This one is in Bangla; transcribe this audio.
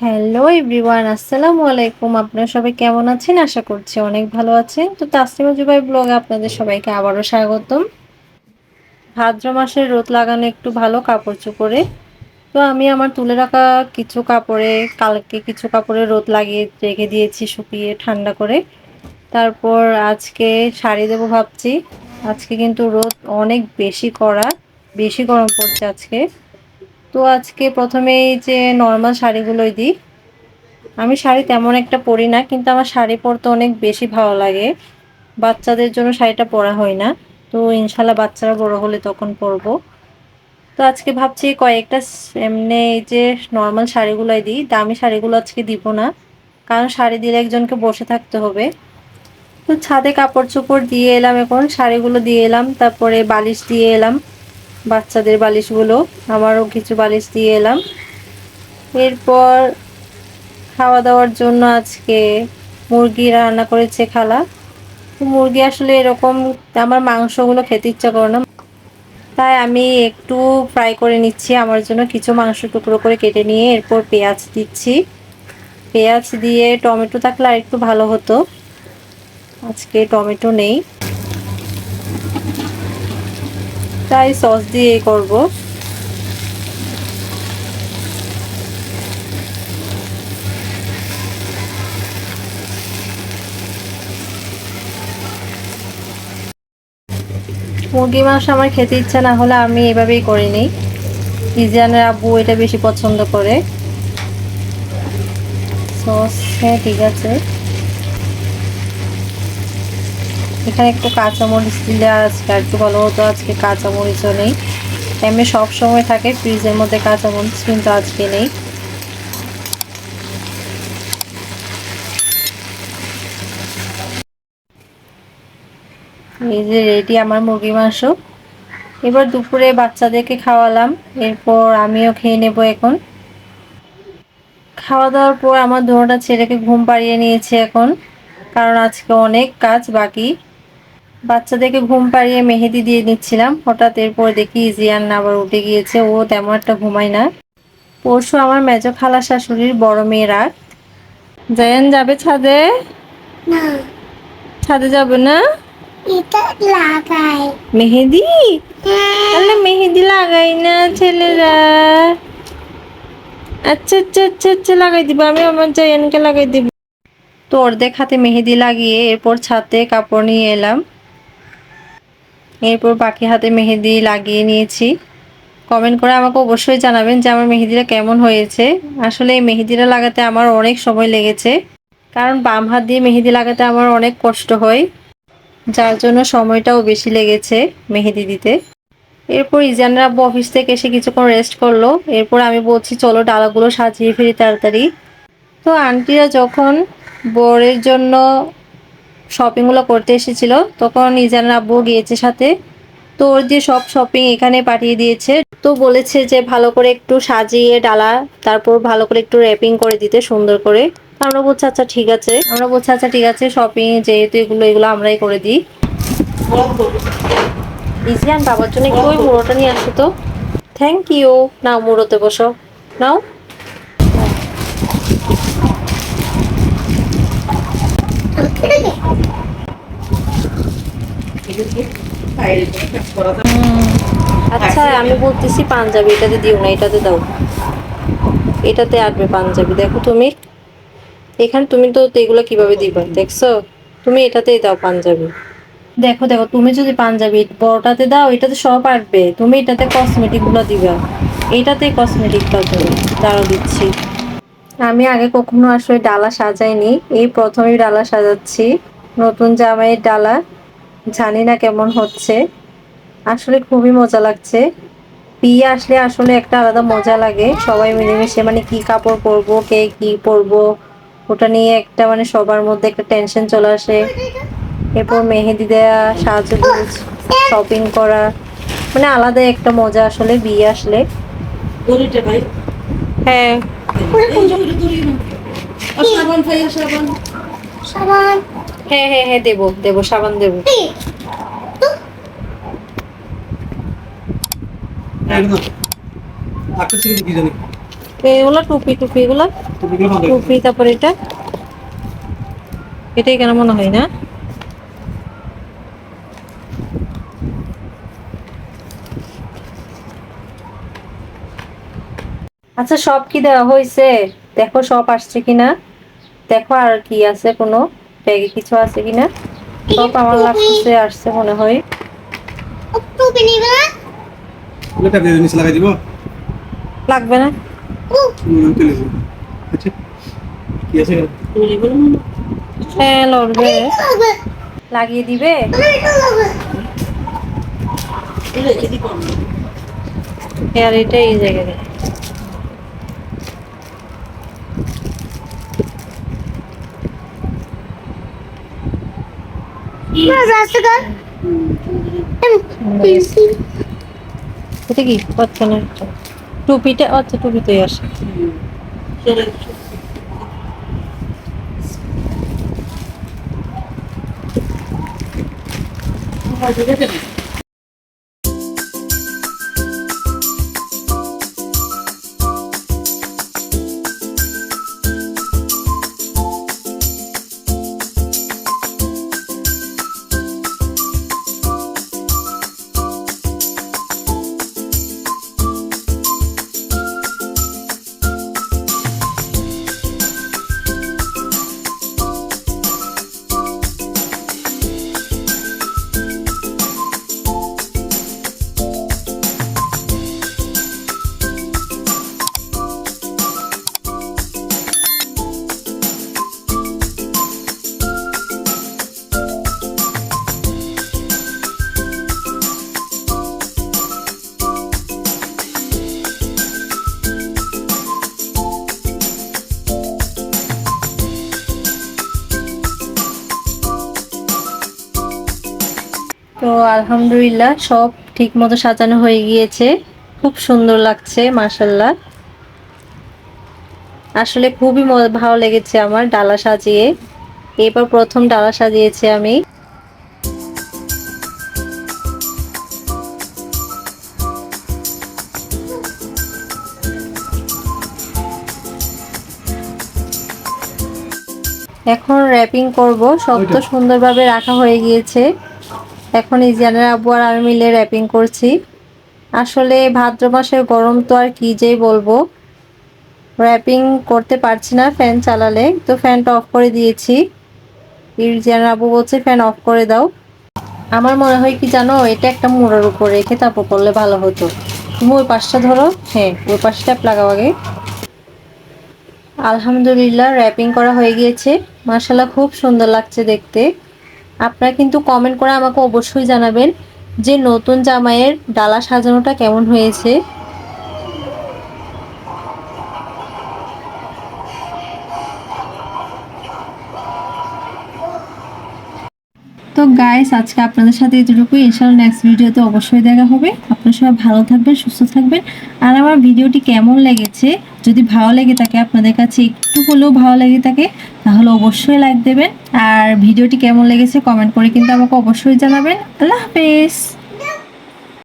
হ্যালো এভরিওয়ান আসসালামু আলাইকুম আপনারা সবাই কেমন আছেন? আশা করছি অনেক ভালো আছেন। তো তাসলিমা জুবাই ব্লগে আপনাদের সবাইকে আবারও স্বাগতম। ভাদ্র মাসের রোদ লাগানো একটু ভালো কাপড় চোপড়ে। তো আমি আমার তুলে রাখা কিছু কাপড়ে, কালকে কিছু কাপড়ে রোদ লাগিয়ে রেখে দিয়েছি শুকিয়ে ঠান্ডা করে। তারপর আজকে শাড়ি দেবো ভাবছি। আজকে কিন্তু রোদ অনেক বেশি করা বেশি গরম পড়ছে আজকে। তো আজকে প্রথমে এই যে নর্মাল শাড়িগুলোই দিই। আমি শাড়ি তেমন একটা পরি না, কিন্তু আমার শাড়ি পরতে অনেক বেশি ভালো লাগে। বাচ্চাদের জন্য শাড়িটা পরা হয় না। তো ইনশাল্লাহ বাচ্চারা বড় হলে তখন পরবো। তো আজকে ভাবছি কয়েকটা এমনি এই যে নর্মাল শাড়িগুলোই দিই। দামি শাড়িগুলো আজকে দিব না। কারণ শাড়ি দিলে একজনকে বসে থাকতে হবে। তো ছাদে কাপড় চোপড় দিয়ে এলাম এখন, শাড়িগুলো দিয়ে এলাম, তারপরে বালিশ দিয়ে এলাম, বাচ্চাদের বালিশগুলো, আমারও কিছু বালিশ দিয়ে এলাম। এরপর খাওয়া দাওয়ার জন্য আজকে মুরগি রান্না করেছে খালা। মুরগি আসলে এরকম, আমার মাংসগুলো খেতে ইচ্ছা করে না। তাই আমি একটু ফ্রাই করে নিচ্ছি, আমার জন্য কিছু মাংস টুকরো করে কেটে নিয়ে এরপর পেঁয়াজ দিচ্ছি। পেঁয়াজ দিয়ে টমেটো থাকলে আর একটু ভালো হতো। আজকে টমেটো নেই। তাই সস দিয়েই করব। মুরগি মাংস আমার খেতে ইচ্ছা না হলে আমি এভাবেই করে নিই। ইজিয়ানের আব্বু এটা বেশি পছন্দ করে। সস হ্যাঁ ঠিক আছে। এখানে একটু কাঁচামরিচ দিলে আজকে আর একটু ভালো হতো, আজকে কাঁচামরিচও নেই। এমনি সব সময় থাকে, ফ্রিজের মধ্যে কাঁচামরিচ কিন্তু আজকে নেই। এই যে রেডি আমার মুরগি মাংস। এবার দুপুরে বাচ্চাদেরকে খাওয়ালাম, এরপর আমিও খেয়ে নেব এখন। খাওয়া দাওয়ার পর আমার দুটা ছেলেকে ঘুম পাড়িয়ে নিয়েছে এখন, কারণ আজকে অনেক কাজ বাকি। বাচ্চাদেরকে ঘুম পাড়িয়ে মেহেদি দিয়ে নিচ্ছিলাম। হঠাৎ এরপর দেখি জিয়ান আবার উঠে গিয়েছে ও তেমন একটা ঘুমায় না। পরশু আমার মেজ খালা শাশুড়ির বড় মেয়ে রাত। জায়ান যাবে ছাদে? ছাদে যাবে না? এটা লাগাই। মেহেদি? হ্যাঁ। তাহলে মেহেদি লাগাই না ছেলেরা। আচ্ছা আচ্ছা আচ্ছা আচ্ছা লাগাই দিব। আমি আমার জায়ানকে লাগাই দিব। তো অর্ধেক হাতে মেহেদি লাগিয়ে এরপর ছাদে কাপড় নিয়ে এলাম। এরপর বাকি হাতে মেহেদি লাগিয়ে নিয়েছি। কমেন্ট করে আমাকে অবশ্যই জানাবেন যে আমার মেহেদিটা কেমন হয়েছে। আসলে এই মেহেদিটা লাগাতে আমার অনেক সময় লেগেছে। কারণ বাম হাত দিয়ে মেহেদি লাগাতে আমার অনেক কষ্ট হয়। যার জন্য সময়টাও বেশি লেগেছে মেহেদি দিতে। এরপর ইজানরা আব্বু অফিস থেকে এসে কিছুক্ষণ রেস্ট করল। এরপর আমি বলছি, চলো ডালাগুলো সাজিয়ে ফিরি তাড়াতাড়ি। তো আন্টিরা যখন বরের জন্য শপিংগুলো করতে এসেছিল, তখন ইজানের আব্বু গিয়েছে সাথে। তো ওর দিয়ে সব শপিং এখানে পাঠিয়ে দিয়েছে, তো বলেছে যে ভালো করে একটু সাজিয়ে ডালা, তারপর ভালো করে একটু র্যাপিং করে দিতে সুন্দর করে। আমরা বলছি আচ্ছা ঠিক আছে। আমরা বলছি আচ্ছা ঠিক আছে শপিং যেহেতু এগুলো এগুলো আমরাই করে দিই। ইজিয়ান, বাবার জন্য একটু ওই মুড়োটা নিয়ে আসো তো। থ্যাংক ইউ নাও, মুড়োতে বসো। নাও। আচ্ছা আমি বলতেছি পাঞ্জাবি এটাতে দিও না এটাতে দাও। এটাতে আসবে পাঞ্জাবি। দেখো তুমি এখানে তুমি তো এগুলো কীভাবে দিবা দেখছ? তুমি এটাতেই দাও পাঞ্জাবি। দেখো দেখো তুমি যদি পাঞ্জাবি বড়টাতে দাও এটাতে সব আসবে তুমি এটাতে কসমেটিকগুলো দিবা। এটাতে কসমেটিক দাও তুমি দাঁড়াও দিচ্ছি। আমি আগে কখনো আসলে ডালা সাজাইনি। এই প্রথমেই ডালা সাজাচ্ছি। নতুন জামাইয়ের ডালা। জানি না কেমন হচ্ছে। আসলে খুবই মজা লাগছে। বিয়ে আসলে আসলে একটা আলাদা মজা লাগে। সবাই মিলেমিশে মানে কি কাপড় পরবো কে কি পরবো ওটা নিয়ে একটা মানে সবার মধ্যে একটা টেনশন চলে আসে। এরপর মেহেদি দেয়া সাজগোজ শপিং করা মানে আলাদা একটা মজা আসলে বিয়ে আসলে। হ্যাঁ। হ্যাঁ হ্যাঁ হ্যাঁ দেবো দেবো সাবান দেবো। এগুলো টুপি টুপি এগুলো। টুপি তারপর এটা। এটাই কেন মনে হয় না? আচ্ছা সব কি দেওয়া হয়েছে? দেখো সব আসছে কিনা? দেখো আর কি আছে কোনো? ব্যাগে কিছু আছে কিনা? সব আমার লাগতেছে আসছে মনে হয়। লাগাই দিব। লাগবে না? আচ্ছা। কি আছে? হ্যাঁ লড়বে। লাগিয়ে দিবে? আর এটা এই জায়গায় এটা কি? আচ্ছা না। টুপিটা আচ্ছা টুপিতেই আসে। তো আলহামদুলিল্লাহ সব ঠিক মতো সাজানো হয়ে গিয়েছে। খুব সুন্দর লাগছে মাসাল্লাহ আসলে খুবই ভালো লেগেছে আমার ডালা সাজিয়ে। এবার প্রথম ডালা সাজিয়েছি আমি। এখন র্যাপিং করব। সব তো। সুন্দরভাবে রাখা হয়ে গিয়েছে। এখন ইজিয়ানের আব্বু আর আমি মিলে র্যাপিং করছি। আসলে ভাদ্র মাসের গরম তো আর কি যেই বলব। র্যাপিং করতে পারছি না ফ্যান চালালে, তো ফ্যানটা অফ করে দিয়েছি। ইজিয়ানের আব্বু বলছে ফ্যান অফ করে দাও। আমার মনে হয় কি জানো, এটা একটা মোড়ার উপর রেখে তারপর করলে ভালো হতো। তুমি ওই পাশটা ধরো হ্যাঁ ওই পাশটা লাগাও আগে। আলহামদুলিল্লাহ র্যাপিং করা হয়ে গিয়েছে। মার্শাল্লাহ খুব সুন্দর লাগছে দেখতে। আপনারা কিন্তু কমেন্ট করে আমাকে অবশ্যই জানাবেন যে নতুন জামাইয়ের ডালা সাজানোটা কেমন হয়েছে। গাইস আজকে আপনাদের সাথে এতটুকু ইনশাআল্লাহ নেক্সট ভিডিওতে অবশ্যই দেখা হবে। আপনারা সবাই ভালো থাকবেন, সুস্থ থাকবেন। আর আমার ভিডিওটি কেমন লেগেছে, যদি ভালো লেগে থাকে, আপনাদের কাছে একটু হলেও ভালো লেগে থাকে, তাহলে অবশ্যই লাইক দেবেন। আর ভিডিওটি কেমন লেগেছে কমেন্ট করে কিন্তু আমাকে অবশ্যই জানাবেন। আল্লাহ হাফেজ।